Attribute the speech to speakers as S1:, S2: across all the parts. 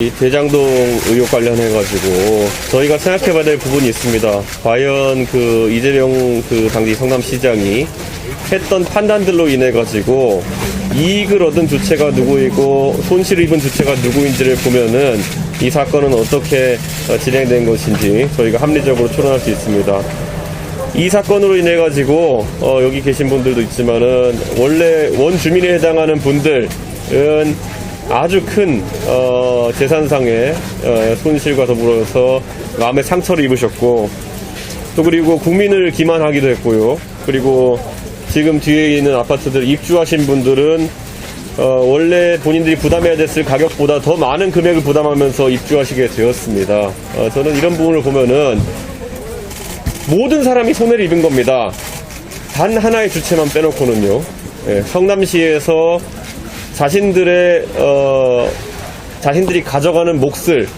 S1: 이 대장동 의혹 관련해가지고 저희가 생각해봐야 될 부분이 있습니다. 과연 그 이재명 그 당시 성남시장이 했던 판단들로 인해가지고 이익을 얻은 주체가 누구이고 손실을 입은 주체가 누구인지를 보면은 이 사건은 어떻게 어, 진행된 것인지 저희가 합리적으로 추론할 수 있습니다. 이 사건으로 인해 가지고 어, 여기 계신 분들도 있지만은 원래 원주민에 해당하는 분들은 아주 큰 어, 재산상의 어, 손실과 더불어서 마음의 상처를 입으셨고 또 그리고 국민을 기만하기도 했고요. 그리고 지금 뒤에 있는 아파트들 입주하신 분들은 어, 원래 본인들이 부담해야 됐을 가격보다 더 많은 금액을 부담하면서 입주하시게 되었습니다. 어, 저는 이런 부분을 보면은 모든 사람이 손해를 입은 겁니다. 단 하나의 주체만 빼놓고는요. 예, 성남시에서 자신들의 어, 자신들이 가져가는 몫을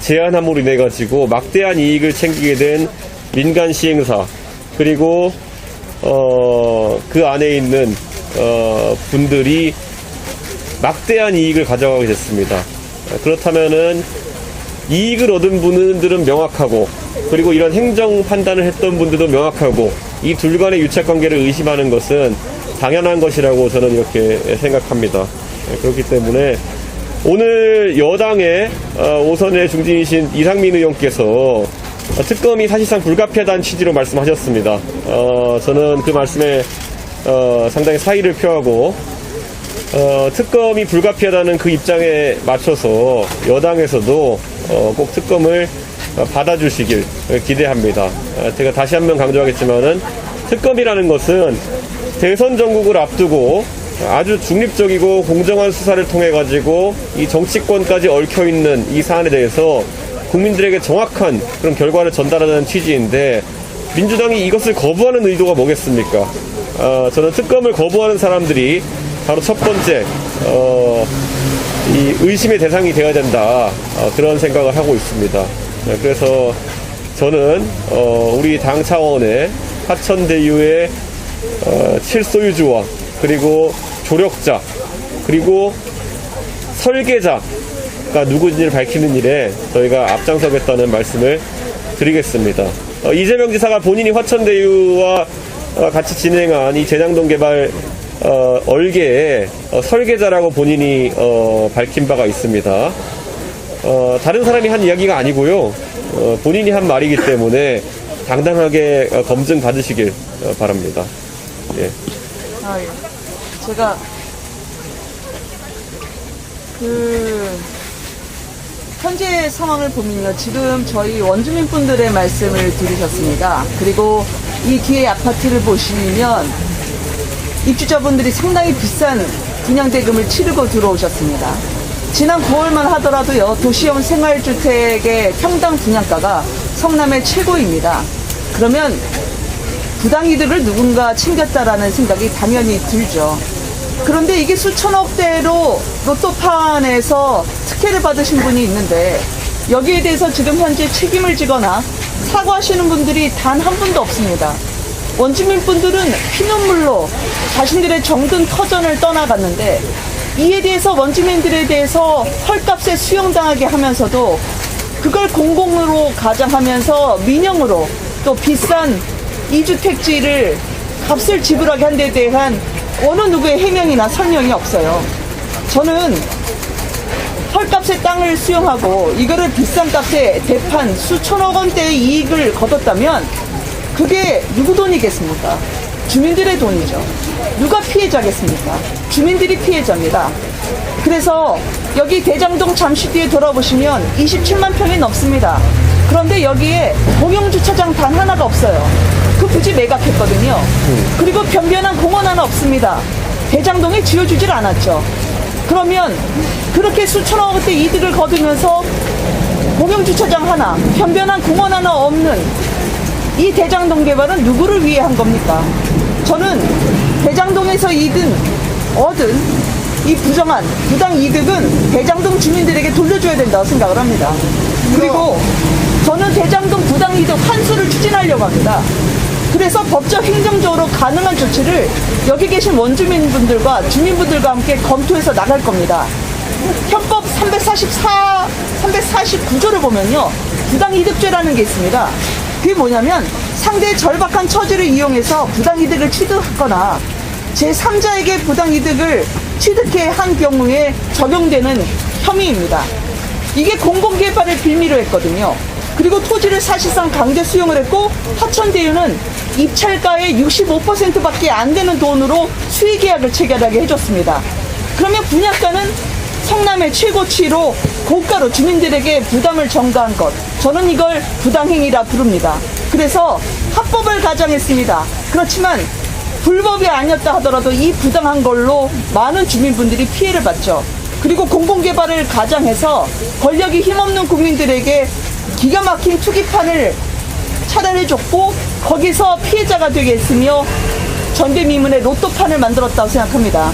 S1: 제한함으로 인해 가지고 막대한 이익을 챙기게 된 민간 시행사 그리고 어, 그 안에 있는 어, 분들이 막대한 이익을 가져가게 됐습니다. 그렇다면은 이익을 얻은 분들은 명확하고 그리고 이런 행정 판단을 했던 분들도 명확하고 이 둘 간의 유착 관계를 의심하는 것은 당연한 것이라고 저는 이렇게 생각합니다. 네, 그렇기 때문에 오늘 여당의 어, 오선의 중진이신 이상민 의원께서 특검이 사실상 불가피하다는 취지로 말씀하셨습니다. 어, 저는 그 말씀에 어, 상당히 사의를 표하고 어, 특검이 불가피하다는 그 입장에 맞춰서 여당에서도 어, 꼭 특검을 어, 받아주시길 기대합니다. 어, 제가 다시 한 번 강조하겠지만은 특검이라는 것은 대선 전국을 앞두고 아주 중립적이고 공정한 수사를 통해 가지고 이 정치권까지 얽혀 있는 이 사안에 대해서 국민들에게 정확한 그런 결과를 전달하는 취지인데 민주당이 이것을 거부하는 의도가 뭐겠습니까? 어, 저는 특검을 거부하는 사람들이 바로 첫 번째 어, 이 의심의 대상이 되어야 된다 어, 그런 생각을 하고 있습니다. 네, 그래서 저는 어, 우리 당 차원의 하천대유의 어, 칠소유주와 그리고 조력자 그리고 설계자가 누구인지를 밝히는 일에 저희가 앞장서겠다는 말씀을 드리겠습니다. 어, 이재명 지사가 본인이 화천대유와 어, 같이 진행한 이 재장동 개발 어, 얼개의 어, 설계자라고 본인이 어, 밝힌 바가 있습니다. 어, 다른 사람이 한 이야기가 아니고요. 어, 본인이 한 말이기 때문에 당당하게 어, 검증 받으시길 어, 바랍니다. 예.
S2: 제가 그 현재 상황을 보면요. 지금 저희 원주민 분들의 말씀을 들으셨습니다. 그리고 이 뒤에 아파트를 보시면 입주자분들이 상당히 비싼 분양 대금을 치르고 들어오셨습니다. 지난 9월만 하더라도요, 도시형 생활주택의 평당 분양가가 성남의 최고입니다. 그러면 부당이득을 누군가 챙겼다라는 생각이 당연히 들죠. 그런데 이게 수천억대로 로또판에서 특혜를 받으신 분이 있는데 여기에 대해서 지금 현재 책임을 지거나 사과하시는 분들이 단 한 분도 없습니다. 원주민 분들은 피눈물로 자신들의 정든 터전을 떠나갔는데 이에 대해서 원주민들에 대해서 헐값에 수용당하게 하면서도 그걸 공공으로 가장하면서 민영으로 또 비싼 이주택지를 값을 지불하게 한 데 대한 어느 누구의 해명이나 설명이 없어요. 저는 헐값의 땅을 수용하고 이거를 비싼 값에 대판 수천억 원대의 이익을 거뒀다면 그게 누구 돈이겠습니까? 주민들의 돈이죠. 누가 피해자겠습니까? 주민들이 피해자입니다. 그래서 여기 대장동 잠시 뒤에 돌아보시면 27만 평이 넘습니다. 그런데 여기에 공영 주차장 단 하나가 없어요. 그 부지 매각했거든요. 그리고 변변한 공원 하나 없습니다. 대장동에 지어주질 않았죠. 그러면 그렇게 수천억 원대 이득을 거두면서 공영주차장 하나, 변변한 공원 하나 없는 이 대장동 개발은 누구를 위해 한 겁니까? 저는 대장동에서 이든 얻은 이 부정한 부당 이득은 대장동 주민들에게 돌려줘야 된다고 생각을 합니다. 그리고 저는 대장동 부당 이득 환수를 추진하려고 합니다. 그래서 법적 행정적으로 가능한 조치를 여기 계신 원주민분들과 주민분들과 함께 검토해서 나갈 겁니다. 헌법 344, 349조를 보면요. 부당이득죄라는 게 있습니다. 그게 뭐냐면 상대의 절박한 처지를 이용해서 부당이득을 취득하거나 제3자에게 부당이득을 취득해 한 경우에 적용되는 혐의입니다. 이게 공공개발을 빌미로 했거든요. 그리고 토지를 사실상 강제 수용을 했고 하천대유는 입찰가의 65%밖에 안 되는 돈으로 수의 계약을 체결하게 해줬습니다. 그러면 분양가는 성남의 최고치로 고가로 주민들에게 부담을 전가한 것. 저는 이걸 부당행위라 부릅니다. 그래서 합법을 가정했습니다. 그렇지만 불법이 아니었다 하더라도 이 부당한 걸로 많은 주민분들이 피해를 봤죠. 그리고 공공개발을 가장해서 권력이 힘없는 국민들에게 기가 막힌 투기판을 차단해줬고 거기서 피해자가 되게 했으며 전대미문의 로또판을 만들었다고 생각합니다.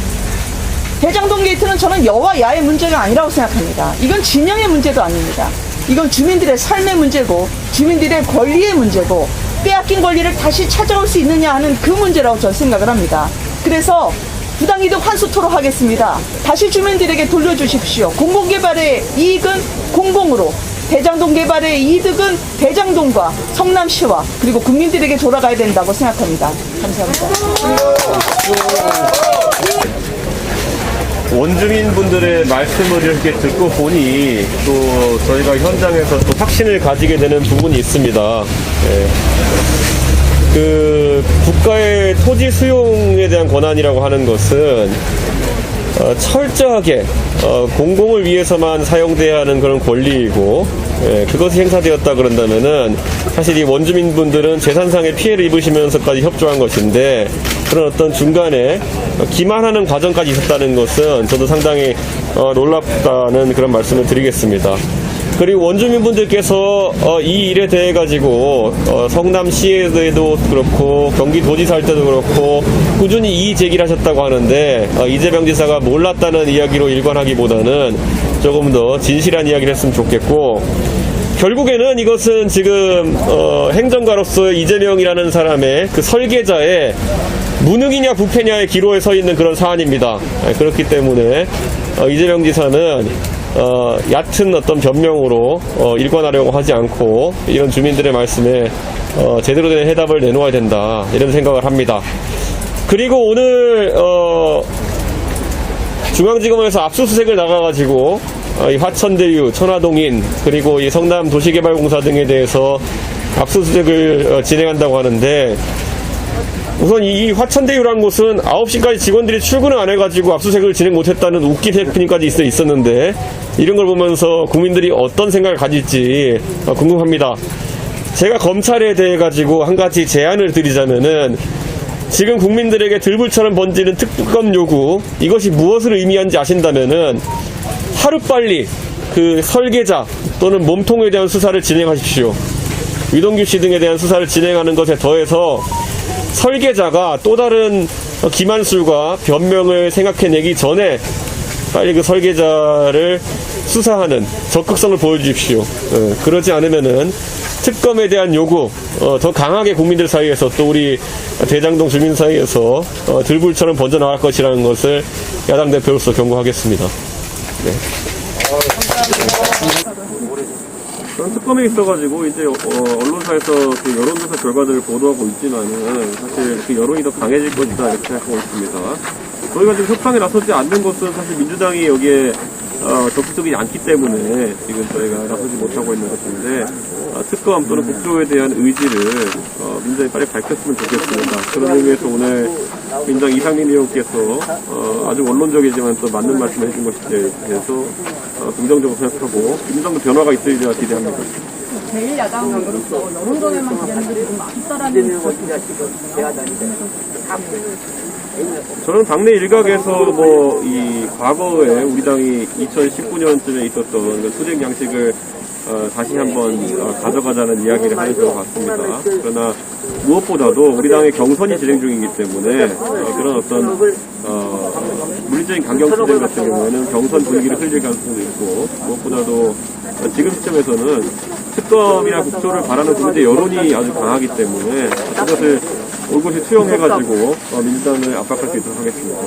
S2: 대장동 게이트는 저는 여와 야의 문제가 아니라고 생각합니다. 이건 진영의 문제도 아닙니다. 이건 주민들의 삶의 문제고 주민들의 권리의 문제고 빼앗긴 권리를 다시 찾아올 수 있느냐 하는 그 문제라고 저는 생각을 합니다. 그래서 부당이득 환수토록 하겠습니다. 다시 주민들에게 돌려주십시오. 공공개발의 이익은 공공으로 대장동 개발의 이득은 대장동과 성남시와 그리고 국민들에게 돌아가야 된다고 생각합니다. 감사합니다.
S1: 원주민분들의 말씀을 이렇게 듣고 보니 또 저희가 현장에서 또 확신을 가지게 되는 부분이 있습니다. 예. 그 국가의 토지 수용에 대한 권한이라고 하는 것은 어, 철저하게 어, 공공을 위해서만 사용돼야 하는 그런 권리이고 예, 그것이 행사되었다 그런다면은 사실 이 원주민 분들은 재산상의 피해를 입으시면서까지 협조한 것인데 그런 어떤 중간에 어, 기만하는 과정까지 있었다는 것은 저도 상당히 어, 놀랍다는 그런 말씀을 드리겠습니다. 그리고 원주민분들께서 어, 이 일에 대해 가지고 어, 성남시에도 그렇고 경기도지사 할 때도 그렇고 꾸준히 이의 제기를 하셨다고 하는데 어, 이재명 지사가 몰랐다는 이야기로 일관하기보다는 조금 더 진실한 이야기를 했으면 좋겠고 결국에는 이것은 지금 어, 행정가로서 이재명이라는 사람의 그 설계자의 무능이냐 부패냐의 기로에 서 있는 그런 사안입니다. 예, 그렇기 때문에 어, 이재명 지사는 어, 얕은 어떤 변명으로 어, 일관하려고 하지 않고 이런 주민들의 말씀에 어, 제대로 된 해답을 내놓아야 된다 이런 생각을 합니다. 그리고 오늘 어, 중앙지검에서 압수수색을 나가가지고 어, 이 화천대유, 천화동인 그리고 이 성남 도시개발공사 등에 대해서 압수수색을 어, 진행한다고 하는데 우선 이 화천대유라는 곳은 9시까지 직원들이 출근을 안 해가지고 압수수색을 진행 못했다는 웃긴 해프닝까지 있었는데 이런 걸 보면서 국민들이 어떤 생각을 가질지 어, 궁금합니다. 제가 검찰에 대해 가지고 한 가지 제안을 드리자면은 지금 국민들에게 들불처럼 번지는 특검 요구 이것이 무엇을 의미하는지 아신다면은 하루빨리 그 설계자 또는 몸통에 대한 수사를 진행하십시오. 위동규 씨 등에 대한 수사를 진행하는 것에 더해서 설계자가 또 다른 기만술과 변명을 생각해내기 전에 빨리 그 설계자를 수사하는 적극성을 보여주십시오. 어, 그러지 않으면은 특검에 대한 요구 어, 더 강하게 국민들 사이에서 또 우리 대장동 주민 사이에서 어, 들불처럼 번져 나갈 것이라는 것을 야당 대표로서 경고하겠습니다. 네. 저는 특검에 있어가지고 이제 어, 언론사에서 그 여론조사 결과들을 보도하고 있지만은 사실 그 여론이 더 강해질 것이다 이렇게 생각하고 있습니다. 저희가 지금 협상에 나서지 않는 것은 사실 민주당이 여기에 어, 적극적이지 않기 때문에 지금 저희가 나서지 못하고 있는 것인데 어, 특검 또는 국조에 대한 의지를 어, 민주당이 빨리 밝혔으면 좋겠습니다. 그런 의미에서 오늘 민주당 이상민 의원께서 어, 아주 원론적이지만 또 맞는 말씀을 해준 것에 대해서 어, 긍정적으로 생각하고 민주당도 변화가 있으리라 기대합니다.
S3: 제1야당으로서 여론전에만 기대는 좀 아쉽다라는 것도
S1: 저는 당내 일각에서 뭐 이 과거에 우리 당이 2019년쯤에 있었던 그 수직 양식을 어, 다시 한번 어, 가져가자는 이야기를 하는 것 같습니다. 그러나 무엇보다도 우리 당의 경선이 진행 중이기 때문에 어, 그런 어떤 어, 물리적인 강경 투쟁 같은 경우에는 경선 분위기를 흘릴 가능성도 있고 무엇보다도 어, 지금 시점에서는 특검이나 국조를 바라는 국민의 여론이 아주 강하기 때문에 그것을 올곧이 투영해가지고 어, 민주당을 압박할 수 있도록 하겠습니다.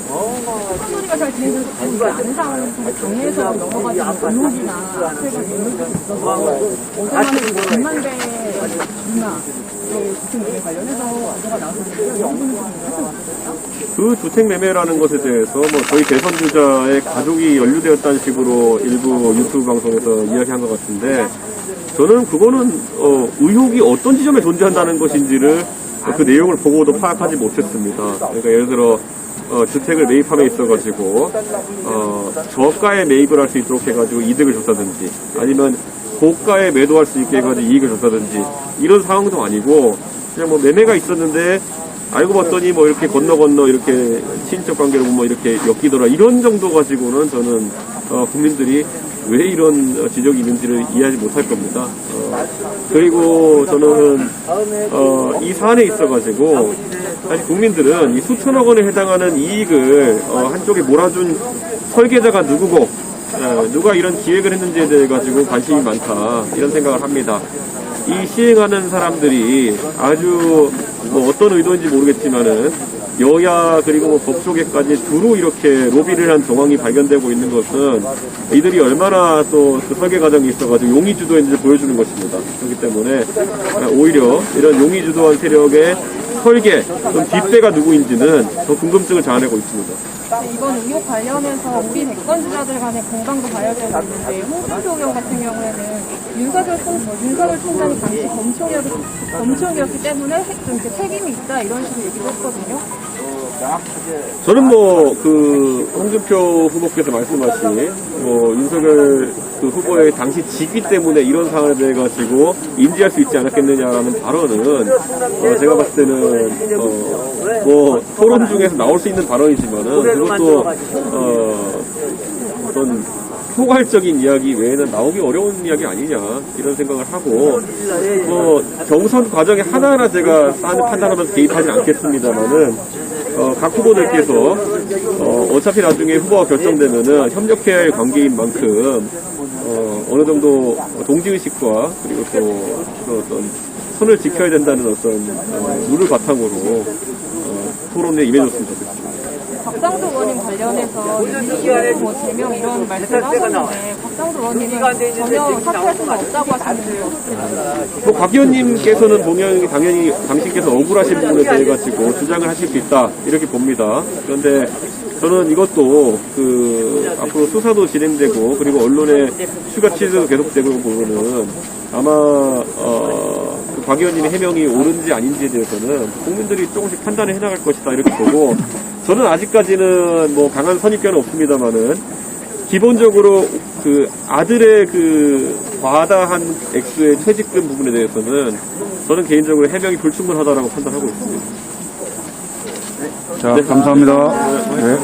S3: 한소리가 잘 않은 상황에서 당내에서 넘어가지는 의혹이나 있는 것이 있어서 누나 그 주택 관련해서 나왔었는데 좀 하셨어요?
S1: 그 주택 매매라는 것에 대해서 뭐 저희 대선 주자의 가족이 연루되었다는 식으로 일부 유튜브 방송에서 이야기한 것 같은데 저는 그거는 어, 의혹이 어떤 지점에 존재한다는 것인지를 그 내용을 보고도 파악하지 못했습니다. 그러니까 예를 들어 어, 주택을 매입함에 있어가지고 어, 저가에 매입을 할 수 있도록 해가지고 이득을 줬다든지 아니면 고가에 매도할 수 있게 해가지고 이익을 줬다든지 이런 상황도 아니고 그냥 뭐 매매가 있었는데 알고 봤더니 뭐 이렇게 건너 건너 이렇게 친인척 관계로 뭐 이렇게 엮이더라 이런 정도 가지고는 저는 어, 국민들이 왜 이런 어, 지적이 있는지를 이해하지 못할 겁니다. 어, 그리고 저는 어, 이 사안에 있어가지고 사실 국민들은 이 수천억 원에 해당하는 이익을 어, 한쪽에 몰아준 설계자가 누구고 어, 누가 이런 기획을 했는지에 대해 가지고 관심이 많다 이런 생각을 합니다. 이 시행하는 사람들이 아주 뭐 어떤 의도인지 모르겠지만은 여야 그리고 뭐 법조계까지 두루 이렇게 로비를 한 정황이 발견되고 있는 것은 이들이 얼마나 또 그 설계 과정이 있어가지고 용의 주도인지를 보여주는 것입니다. 그렇기 때문에 오히려 이런 용의 주도한 세력의 설계 또 뒷배가 누구인지는 더 궁금증을 자아내고 있습니다.
S3: 이번 의혹 관련해서 우리 대권주자들 간의 공방도 봐야되고 있는데 홍준표 의원 같은 경우에는 윤석열, 총, 뭐 윤석열 총장이 당시 검청이었, 검청이었기 때문에 핵- 좀 이렇게 책임이 있다 이런 식으로 얘기를 했거든요.
S1: 저는 뭐 그 홍준표 후보께서 말씀하신 뭐 윤석열 그 후보의 당시 직위 때문에 이런 상황에 대해 가지고 인지할 수 있지 않았겠느냐라는 발언은 어 제가 봤을 때는 어 뭐 토론 중에서 나올 수 있는 발언이지만은 그것도 어 어떤 포괄적인 이야기 외에는 나오기 어려운 이야기 아니냐 이런 생각을 하고 뭐 경선 과정에 하나하나 제가 판단하면서 개입하지 않겠습니다만은 어, 각 후보들께서 어, 어차피 나중에 후보가 결정되면은 협력해야 할 관계인 만큼 어, 어느 정도 동지의식과 그리고 또그 어떤 선을 지켜야 된다는 어떤 어, 룰을 바탕으로 어, 토론에 임해줬으면 좋겠습니다.
S3: 박상도 의원님 관련해서 이슈 뭐 제명 이런 말씀을 하셨는데 박상도 의원님은 전혀 사퇴할 수가 없다고 하시는데 어떻게 보세요?
S1: 뭐, 박 의원님께서는 당연히, 당연히 당신께서 억울하신 부분에 대해 가지고 주장을 하실 수 있다, 이렇게 봅니다. 그런데 저는 이것도 그, 앞으로 수사도 진행되고, 그리고 언론의 추가 취재도 계속되고 보면은 아마, 어, 그 박 의원님의 해명이 옳은지 아닌지에 대해서는 국민들이 조금씩 판단을 해나갈 것이다, 이렇게 보고, 저는 아직까지는 뭐 강한 선입견은 없습니다만은, 기본적으로 그 아들의 그 과다한 액수의 퇴직금 부분에 대해서는 저는 개인적으로 해명이 불충분하다라고 판단하고 있습니다.
S4: 자, 감사합니다. 네.